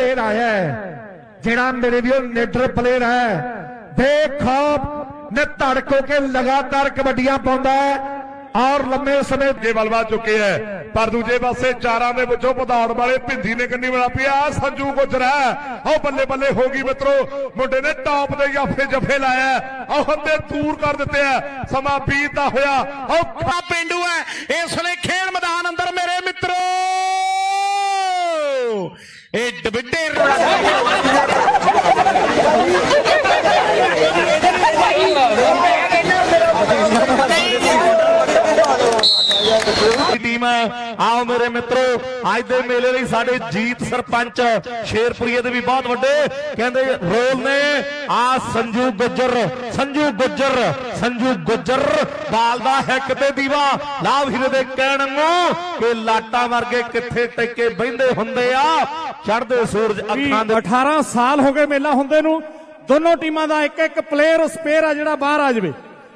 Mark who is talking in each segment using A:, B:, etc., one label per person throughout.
A: Player ਆਇਆ ਹੈ। ਜਿਹੜਾ ਮੇਰੇ ਵੀ ਨੀਡਰ ਪਲੇਅਰ ਹੈ ਬੇਖੌਫ ਨੇ ਧੜਕੋ ਕੇ ਲਗਾਤਾਰ ਕਬੱਡੀਆਂ ਪਾਉਂਦਾ ਹੈ ਔਰ ਲੰਮੇ ਸਮੇਂ
B: ਅੱਗੇ ਬਲਵਾ ਚੁੱਕੇ ਹੈ। ਪਰ ਦੂਜੇ ਪਾਸੇ ਚਾਰਾਂ ਦੇ ਵਿੱਚੋਂ ਪਧਾੜ ਵਾਲੇ ਭਿੰਦੀ ਨੇ ਕੰਨੀ ਬਣਾ ਪਿਆ ਸੰਜੂ ਗੁਜਰਾ ਆਹ ਬੱਲੇ ਬੱਲੇ ਹੋ ਗਈ ਮਿੱਤਰੋ। ਮੁੰਡੇ ਨੇ ਟੌਪ ਦੇ ਜਾਫੇ ਜਫੇ ਲਾਇਆ ਆਹ ਹੰਦੇ ਦੂਰ ਕਰ ਦਿੱਤੇ ਆ ਸਮਾਂ ਬੀਤਦਾ ਹੋਇਆ।
C: ਆ ਪਿੰਡੂ ਹੈ। ਇਸ ਵੇਲੇ ਖੇਡ ਮੈਦਾਨ ਅੰਦਰ ਮੇਰੇ ਮਿੱਤਰੋ। ஏட்டு விட்டேன் ਡਬਿੱਡੇ
D: ਟੀਮ ਹੈ। ਆਓ ਮੇਰੇ ਮਿੱਤਰੋ ਅੱਜ ਦੇ ਮੇਲੇ ਲਈ ਸਾਡੇ ਜੀਤ ਸਰਪੰਚ ਸ਼ੇਰਪੁਰੀਏ ਦੇ ਵੀ ਬਹੁਤ ਵੱਡੇ ਕਹਿੰਦੇ ਰੋਲ ਨੇ। ਆ ਸੰਜੂ ਗੁੱਜਰ ਸੰਜੂ ਗੁੱਜਰ ਸੰਜੂ ਗੁੱਜਰ ਬਾਲ ਦਾ ਹਿੱਕ ਤੇ ਦੀਵਾ। ਲਾਭ ਹੀਰੇ ਦੇ ਕਹਿਣ ਨੂੰ ਕਿ ਲਾਟਾਂ ਵਰਗੇ ਕਿੱਥੇ ਟਿੱਕੇ ਬਹਿੰਦੇ ਹੁੰਦੇ ਆ। ਚੜ੍ਹਦੇ ਸੂਰਜ ਅੱਖਾਂ ਦੇ
E: 18 ਸਾਲ ਹੋ ਗਏ ਮੇਲਾ ਹੁੰਦੇ ਨੂੰ। ਦੋਨੋਂ ਟੀਮਾਂ ਦਾ ਇੱਕ ਇੱਕ ਪਲੇਅਰ ਸਪੇਅਰ ਆ ਜਿਹੜਾ ਬਾਹਰ ਆ ਜਾਵੇ।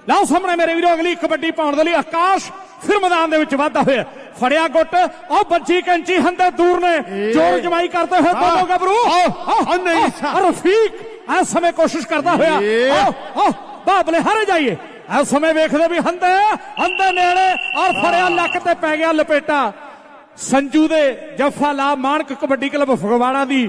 E: ਲਓ ਸਾਹਮਣੇ ਮੇਰੇ ਵੀਰੋ ਅਗਲੀ ਕਬੱਡੀ ਪਾਉਣ ਦੇ ਲਈ ਆਕਾਸ਼ ਫਿਰ ਮੈਦਾਨ ਦੇ ਵਿੱਚ ਵਾਧਾ ਹੋਇਆ। ਫੜਿਆ ਗੁੱਟ ਉਹ ਬੱਜੀ ਕੈਂਚੀ ਹੰਦੇ ਦੂਰ ਨੇ। ਜੋਰ ਜਮਾਈ ਕਰਦੇ ਹੋਏ ਦੋਨੋਂ ਗੱਭਰੂ ਆਹ ਨਹੀਂ ਰਫੀਕ ਇਸ ਸਮੇਂ ਕੋਸ਼ਿਸ਼ ਕਰਦਾ ਹੋਇਆ। ਆਹ ਆਹ ਬਾਬਲੇ ਹਾਰੇ ਜਾਈਏ। ਇਸ ਸਮੇਂ ਵੇਖਦੇ ਵੀ ਹੰਦੇ ਹੰਦੇ ਨੇੜੇ ਔਰ ਫੜਿਆ ਲੱਕ ਤੇ ਪੈ ਗਿਆ ਲਪੇਟਾ। ਸੰਜੂ ਦੇ ਜੱਫਾ ਲਾ ਮਾਨਕ ਕਬੱਡੀ ਕਲੱਬ ਫਗਵਾੜਾ ਦੀ।